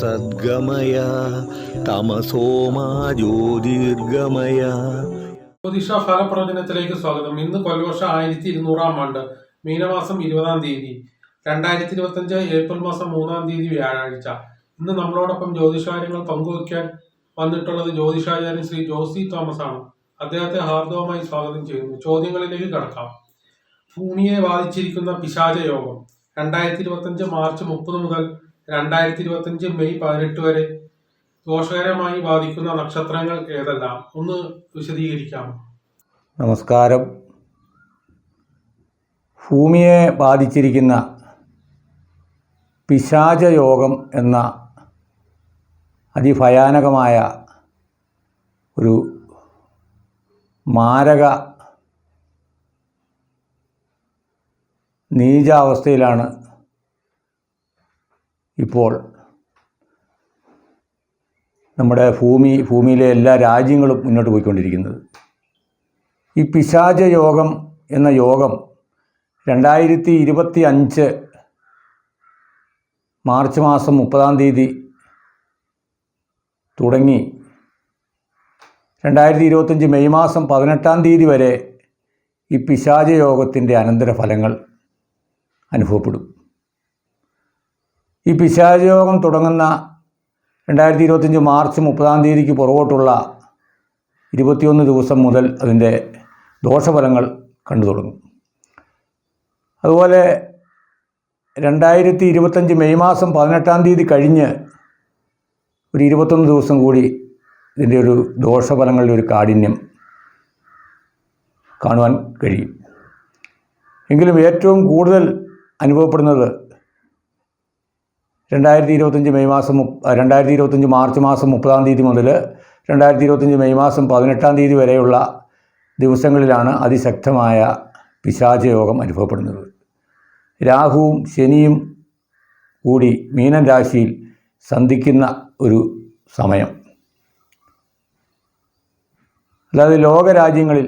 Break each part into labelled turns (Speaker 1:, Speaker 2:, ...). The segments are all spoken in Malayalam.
Speaker 1: സദ്ഗമയ തമസോമാ ജ്യോതിർഗമയ.
Speaker 2: ജ്യോതിഷ ഫലപ്രവചനത്തിലേക്ക് സ്വാഗതം. ഇന്ന് കൊല്ലവർഷം ആയിരത്തി ഇരുന്നൂറാം ആണ്ട് മീനമാസം ഇരുപതാം തീയതി രണ്ടായിരത്തി ഇരുപത്തഞ്ച് ഏപ്രിൽ മാസം മൂന്നാം തീയതി വ്യാഴാഴ്ച. ഇന്ന് നമ്മളോടൊപ്പം ജ്യോതിഷകാര്യങ്ങൾ പങ്കുവയ്ക്കാൻ വന്നിട്ടുള്ളത് ജ്യോതിഷാചാര്യൻ ശ്രീ ജോസി തോമസ് ആണ് അദ്ദേഹത്തെ ഹാർദവമായി സ്വാഗതം ചെയ്യുന്നു. ചോദ്യങ്ങളിലേക്ക് കടക്കാം. ഭൂമിയെ ബാധിച്ചിരിക്കുന്ന പിശാച യോഗം രണ്ടായിരത്തി ഇരുപത്തഞ്ച് മാർച്ച് മുപ്പത് മുതൽ രണ്ടായിരത്തി ഇരുപത്തഞ്ച് മെയ് പതിനെട്ട് വരെ ദോഷകരമായി ബാധിക്കുന്ന നക്ഷത്രങ്ങൾ ഏതെല്ലാം? ഒന്ന് വിശദീകരിക്കാമോ
Speaker 3: നമസ്കാരം. ഭൂമിയെ ബാധിച്ചിരിക്കുന്ന പിശാചയോഗം എന്ന അതിഭയാനകമായ ഒരു മാരക നീചാവസ്ഥയിലാണ് ഇപ്പോൾ നമ്മുടെ ഭൂമി ഭൂമിയിലെ എല്ലാ രാജ്യങ്ങളും മുന്നോട്ട് പോയിക്കൊണ്ടിരിക്കുന്നത്. ഈ പിശാച യോഗം എന്ന യോഗം രണ്ടായിരത്തി ഇരുപത്തി അഞ്ച് മാർച്ച് മാസം മുപ്പതാം തീയതി തുടങ്ങി. രണ്ടായിരത്തി ഇരുപത്തഞ്ച് മെയ് മാസം പതിനെട്ടാം തീയതി വരെ ഈ പിശാച യോഗത്തിന്റെ അനന്തരഫലങ്ങൾ അനുഭവപ്പെടും. ഈ പിശാചയോഗം തുടങ്ങുന്ന രണ്ടായിരത്തി ഇരുപത്തഞ്ച് മാർച്ച് മുപ്പതാം തീയതിക്ക് പുറകോട്ടുള്ള ഇരുപത്തിയൊന്ന് ദിവസം മുതൽ അതിന്റെ ദോഷഫലങ്ങൾ കണ്ടു തുടങ്ങും. അതുപോലെ രണ്ടായിരത്തി ഇരുപത്തഞ്ച് മെയ് മാസം പതിനെട്ടാം തീയതി കഴിഞ്ഞ് ഒരു ഇരുപത്തൊന്ന് ദിവസം കൂടി ഇതിന്റെ ഒരു ദോഷഫലങ്ങളുടെ ഒരു കാഠിന്യം കാണുവാൻ കഴിയും. എങ്കിലും ഏറ്റവും കൂടുതൽ അനുഭവപ്പെടുന്നത് രണ്ടായിരത്തി ഇരുപത്തഞ്ച് മെയ് മാസം മുപ്പ രണ്ടായിരത്തി ഇരുപത്തഞ്ച് മാർച്ച് മാസം മുപ്പതാം തീയതി മുതൽ രണ്ടായിരത്തി ഇരുപത്തഞ്ച് മെയ് മാസം പതിനെട്ടാം തീയതി വരെയുള്ള ദിവസങ്ങളിലാണ് അതിശക്തമായ പിശാചയോഗം അനുഭവപ്പെടുന്നത്. രാഹുവും ശനിയും കൂടി മീനൻ രാശിയിൽ സന്ധിക്കുന്ന ഒരു സമയം. അല്ലാതെ ലോകരാജ്യങ്ങളിൽ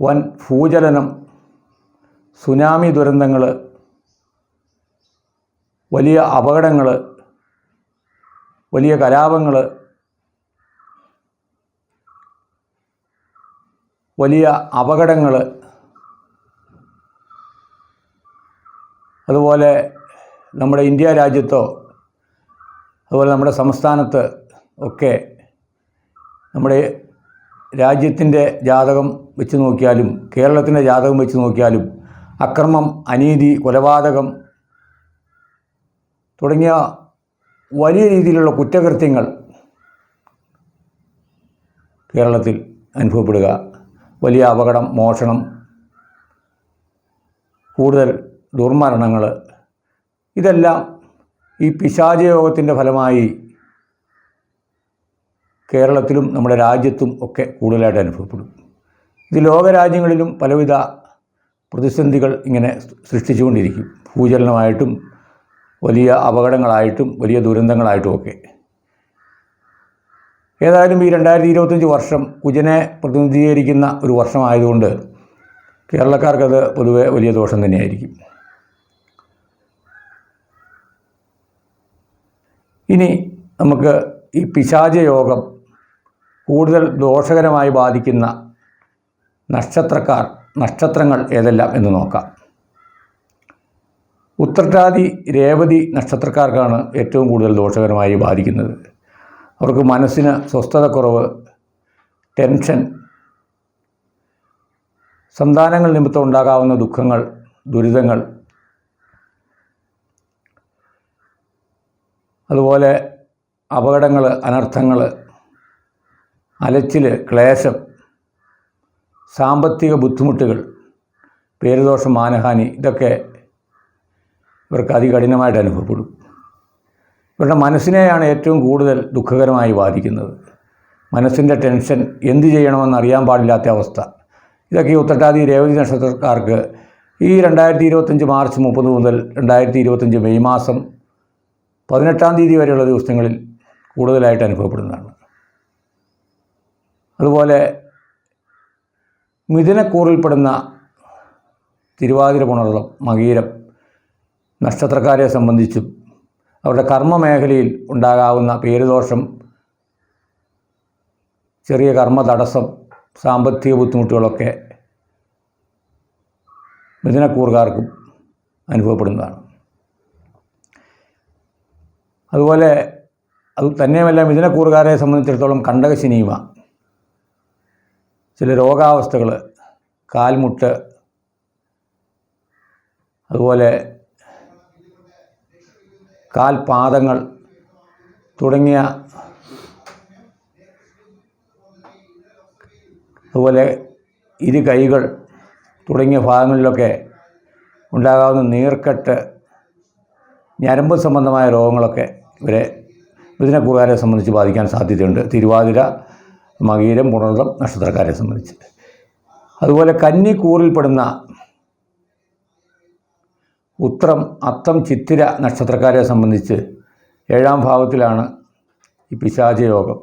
Speaker 3: വൻ ഭൂചലനം സുനാമി ദുരന്തങ്ങൾ വലിയ അപകടങ്ങൾ വലിയ കലാപങ്ങൾ വലിയ അപകടങ്ങൾ അതുപോലെ നമ്മുടെ ഇന്ത്യ രാജ്യത്തോ അതുപോലെ നമ്മുടെ സംസ്ഥാനത്ത് ഒക്കെ നമ്മുടെ രാജ്യത്തിന്റെ ജാതകം വെച്ച് നോക്കിയാലും കേരളത്തിന്റെ ജാതകം വെച്ച് നോക്കിയാലും അക്രമം അനീതി കൊലപാതകം തുടങ്ങിയ വലിയ രീതിയിലുള്ള കുറ്റകൃത്യങ്ങൾ കേരളത്തിൽ അനുഭവപ്പെടുക. വലിയ അപകടം മോഷണം കൂടുതൽ ദുർമരണങ്ങൾ ഇതെല്ലാം ഈ പിശാചയോഗത്തിന്റെ ഫലമായി കേരളത്തിലും നമ്മുടെ രാജ്യത്തും ഒക്കെ കൂടുതലായിട്ട് അനുഭവപ്പെടും. ഇത് ലോകരാജ്യങ്ങളിലും പലവിധ പ്രതിസന്ധികൾ ഇങ്ങനെ സൃഷ്ടിച്ചുകൊണ്ടിരിക്കും. ഭൂചലനമായിട്ടും വലിയ അപകടങ്ങളായിട്ടും വലിയ ദുരന്തങ്ങളായിട്ടും ഒക്കെ ഏതായാലും ഈ രണ്ടായിരത്തി ഇരുപത്തഞ്ച് വർഷം കുജനെ പ്രതിനിധീകരിക്കുന്ന ഒരു വർഷമായതുകൊണ്ട് കേരളക്കാർക്കത് പൊതുവെ വലിയ ദോഷം തന്നെയായിരിക്കും. ഇനി നമുക്ക് ഈ പിശാച യോഗം കൂടുതൽ ദോഷകരമായി ബാധിക്കുന്ന നക്ഷത്രക്കാർ നക്ഷത്രങ്ങൾ ഏതെല്ലാം എന്ന് നോക്കാം. ഉത്രട്ടാതി രേവതി നക്ഷത്രക്കാർക്കാണ് ഏറ്റവും കൂടുതൽ ദോഷകരമായി ബാധിക്കുന്നത്. അവർക്ക് മനസ്സിന് സ്വസ്ഥതക്കുറവ് ടെൻഷൻ സന്താനങ്ങൾ നിമിത്തം ഉണ്ടാകാവുന്ന ദുഃഖങ്ങൾ ദുരിതങ്ങൾ അതുപോലെ അപകടങ്ങൾ അനർത്ഥങ്ങൾ അലച്ചിൽ ക്ലേശം സാമ്പത്തിക ബുദ്ധിമുട്ടുകൾ പേരുദോഷം മാനഹാനി ഇതൊക്കെ ഇവർക്ക് അതികഠിനമായിട്ട് അനുഭവപ്പെടും. ഇവരുടെ മനസ്സിനെയാണ് ഏറ്റവും കൂടുതൽ ദുഃഖകരമായി ബാധിക്കുന്നത്. മനസ്സിന്റെ ടെൻഷൻ എന്ത് ചെയ്യണമെന്ന് അറിയാൻ പാടില്ലാത്ത അവസ്ഥ. ഇതൊക്കെ ഉത്തട്ടാതി രേവതി നക്ഷത്രക്കാർക്ക് ഈ രണ്ടായിരത്തി ഇരുപത്തഞ്ച് മാർച്ച് മുപ്പത് മുതൽ രണ്ടായിരത്തി ഇരുപത്തഞ്ച് മെയ് മാസം പതിനെട്ടാം തീയതി വരെയുള്ള ദിവസങ്ങളിൽ കൂടുതലായിട്ട് അനുഭവപ്പെടുന്നതാണ്. അതുപോലെ മിഥുനക്കൂറിൽപ്പെടുന്ന തിരുവാതിര പുണർതം മകീരം നക്ഷത്രക്കാരെ സംബന്ധിച്ചും അവരുടെ കർമ്മ മേഖലയിൽ ഉണ്ടാകാവുന്ന പേരുദോഷം ചെറിയ കർമ്മ തടസ്സം സാമ്പത്തിക ബുദ്ധിമുട്ടുകളൊക്കെ മിഥുനക്കൂറുകാർക്കും അനുഭവപ്പെടുന്നതാണ്. അതുപോലെ അത് തന്നെയുമല്ല മിഥുനക്കൂറുകാരെ സംബന്ധിച്ചിടത്തോളം കണ്ടകശിനീമ ചില രോഗാവസ്ഥകൾ കാൽമുട്ട് അതുപോലെ കാൽപാദങ്ങൾ തുടങ്ങിയ അതുപോലെ ഇരു കൈകൾ തുടങ്ങിയ ഭാഗങ്ങളിലൊക്കെ ഉണ്ടാകാവുന്ന നീർക്കെട്ട് ഞരമ്പ് സംബന്ധമായ രോഗങ്ങളൊക്കെ ഇവരെ മിഥുനക്കൂറുകാരെ സംബന്ധിച്ച് ബാധിക്കാൻ സാധ്യതയുണ്ട്. തിരുവാതിര മകീരം പുണർതം നക്ഷത്രക്കാരെ സംബന്ധിച്ച്. അതുപോലെ കന്നി കൂറിൽപ്പെടുന്ന ഉത്രം അത്തം ചിത്തിര നക്ഷത്രക്കാരെ സംബന്ധിച്ച് ഏഴാം ഭാവത്തിലാണ് ഈ പിശാച യോഗം.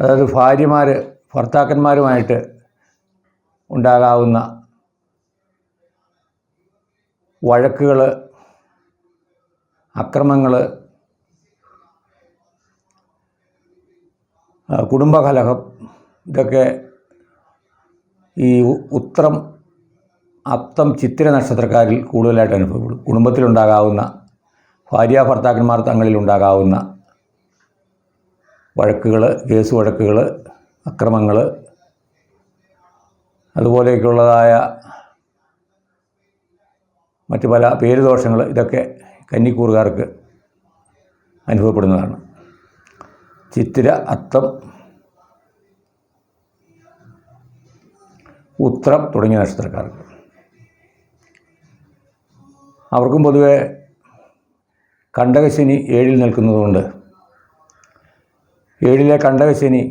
Speaker 3: അതായത് ഭാര്യമാർ ഭർത്താക്കന്മാരുമായിട്ട് ഉണ്ടാകാവുന്ന വഴക്കുകൾ അക്രമങ്ങൾ കുടുംബകലഹം ഇതൊക്കെ ഈ ഉത്രം അത്തം ചിത്തിര നക്ഷത്രക്കാരിൽ കൂടുതലായിട്ട് അനുഭവപ്പെടും. കുടുംബത്തിലുണ്ടാകാവുന്ന ഭാര്യ ഭർത്താക്കന്മാർ തങ്ങളിൽ ഉണ്ടാകാവുന്ന വഴക്കുകൾ കേസ് വഴക്കുകൾ അക്രമങ്ങൾ അതുപോലെയൊക്കെയുള്ളതായ മറ്റു പല പേരുദോഷങ്ങൾ ഇതൊക്കെ കന്നിക്കൂറുകാർക്ക് അനുഭവപ്പെടുന്നതാണ്. ചിത്തിര അത്തം ഉത്രം തുടങ്ങിയ നക്ഷത്രക്കാർക്ക് അവർക്കും പൊതുവെ കണ്ടകശനി ഏഴിൽ നിൽക്കുന്നതുകൊണ്ട് ഏഴിലെ കണ്ടകശനി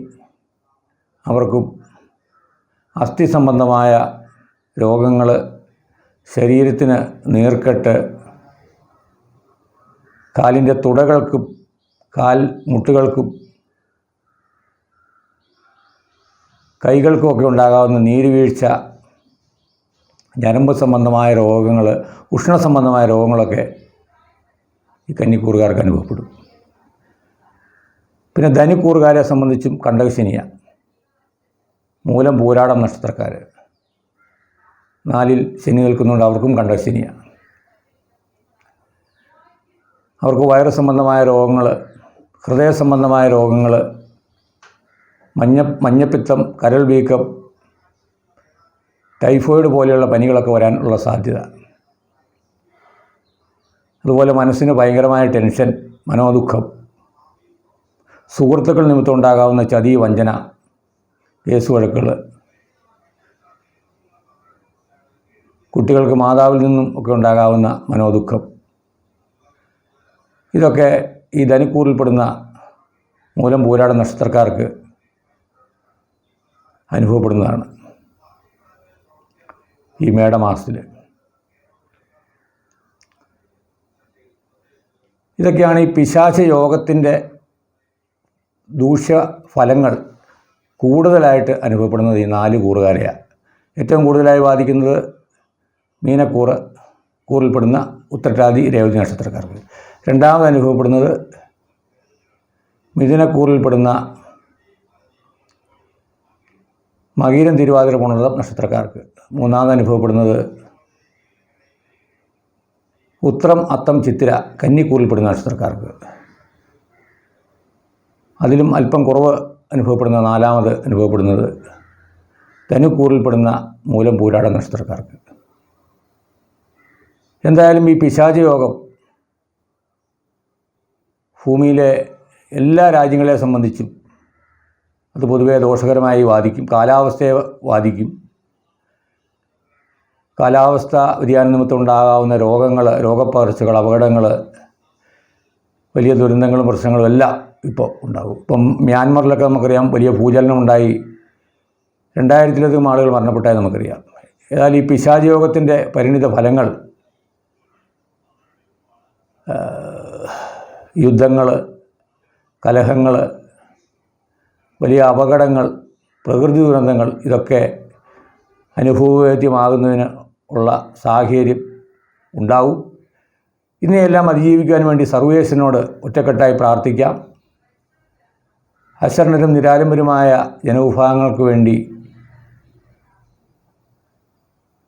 Speaker 3: അവർക്കും അസ്ഥി സംബന്ധമായ രോഗങ്ങൾ ശരീരത്തിന് നീർക്കെട്ട് കാലിന്റെ തുടകൾക്കും കാൽ മുട്ടുകൾക്കും കൈകൾക്കുമൊക്കെ ഉണ്ടാകാവുന്ന നീരുവീഴ്ച ഞരമ്പ് സംബന്ധമായ രോഗങ്ങൾ ഉഷ്ണ സംബന്ധമായ രോഗങ്ങളൊക്കെ ഈ കന്നിക്കൂറുകാർക്ക് അനുഭവപ്പെടും. പിന്നെ ധനിക്കൂറുകാരെ സംബന്ധിച്ചും കണ്ടകശനിയ മൂലം പൂരാടം നക്ഷത്രക്കാർ നാലിൽ ശനി നിൽക്കുന്നുണ്ട് അവർക്കും കണ്ടകശനിയ അവർക്ക് വയറ് സംബന്ധമായ രോഗങ്ങൾ ഹൃദയ സംബന്ധമായ രോഗങ്ങൾ മഞ്ഞ മഞ്ഞപ്പിത്തം കരൾ വീക്കം ടൈഫോയിഡ് പോലെയുള്ള പനികളൊക്കെ വരാനുള്ള സാധ്യത. അതുപോലെ മനസ്സിന് ഭയങ്കരമായ ടെൻഷൻ മനോദുഃഖം. സുഹൃത്തുക്കൾ നിമിത്തം ഉണ്ടാകാവുന്ന ചതി വഞ്ചന കേസ് വഴക്കുകൾ കുട്ടികൾക്ക് മാതാവിൽ നിന്നും ഒക്കെ ഉണ്ടാകാവുന്ന മനോദുഃഖം. ഇതൊക്കെ ഈ ധനിക്കൂറിൽപ്പെടുന്ന മൂലം പോരാടുന്ന നക്ഷത്രക്കാർക്ക് അനുഭവപ്പെടുന്നതാണ്. ഈ മേടമാസത്തിൽ ഇതൊക്കെയാണ് ഈ പിശാച യോഗത്തിന്റെ ദൂഷ്യഫലങ്ങൾ കൂടുതലായിട്ട് അനുഭവപ്പെടുന്നത് ഈ നാല് കൂറുകാരെയാണ് ഏറ്റവും കൂടുതലായി ബാധിക്കുന്നത് മീനക്കൂറ് കൂറിൽപ്പെടുന്ന ഉത്തരട്ടാതി രേവതി നക്ഷത്രക്കാർക്ക്. രണ്ടാമത് അനുഭവപ്പെടുന്നത് മിഥുനക്കൂറിൽപ്പെടുന്ന മകീരം തിരുവാതിര പുണർതം നക്ഷത്രക്കാർക്ക്. മൂന്നാമത് അനുഭവപ്പെടുന്നത് ഉത്രം അത്തം ചിത്തിര കന്നിക്കൂറിൽപ്പെടുന്ന നക്ഷത്രക്കാർക്ക്. അതിലും അല്പം കുറവ് അനുഭവപ്പെടുന്ന നാലാമത് അനുഭവപ്പെടുന്നത് ധനുക്കൂറിൽപ്പെടുന്ന മൂലം പൂരാട നക്ഷത്രക്കാർക്ക്. എന്തായാലും ഈ പിശാച യോഗം ഭൂമിയിലെ എല്ലാ രാജ്യങ്ങളെ സംബന്ധിച്ചും അത് പൊതുവെ ദോഷകരമായി ബാധിക്കും കാലാവസ്ഥയെ ബാധിക്കും കാലാവസ്ഥ വ്യതിയാന നിമിത്തം ഉണ്ടാകാവുന്ന രോഗങ്ങൾ രോഗപ്പകർച്ചകൾ അപകടങ്ങൾ വലിയ ദുരന്തങ്ങളും പ്രശ്നങ്ങളും എല്ലാം ഇപ്പോൾ ഉണ്ടാകും. ഇപ്പം മ്യാൻമറിലൊക്കെ നമുക്കറിയാം വലിയ ഭൂചലനം ഉണ്ടായി രണ്ടായിരത്തിലധികം ആളുകൾ മരണപ്പെട്ടായി നമുക്കറിയാം. ഏതായാലും ഈ പിശാജ് യോഗത്തിന്റെ പരിണിത ഫലങ്ങൾ യുദ്ധങ്ങൾ കലഹങ്ങൾ വലിയ അപകടങ്ങൾ പ്രകൃതി ദുരന്തങ്ങൾ ഇതൊക്കെ അനുഭവവേദ്യമാകുന്നതിന് ഉള്ള സാഹചര്യം ഉണ്ടാവും. ഇതിനെയെല്ലാം അതിജീവിക്കാൻ വേണ്ടി സർവേസിനോട് ഒറ്റക്കെട്ടായി പ്രാർത്ഥിക്കാം. അശരണരും നിരാലംബരുമായ ജനവിഭാഗങ്ങൾക്ക് വേണ്ടി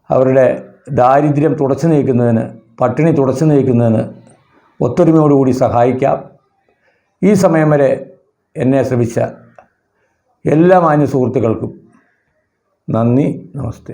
Speaker 3: അവരുടെ ദാരിദ്ര്യം തുടച്ചു നീക്കുന്നതിന് പട്ടിണി തുടച്ചു നീക്കുന്നതിന് ഒത്തൊരുമയോടുകൂടി സഹായിക്കാം. ഈ സമയം വരെ എന്നെ ശ്രമിച്ച എല്ലാ മാന്യ സുഹൃത്തുക്കൾക്കും നന്ദി നമസ്തേ.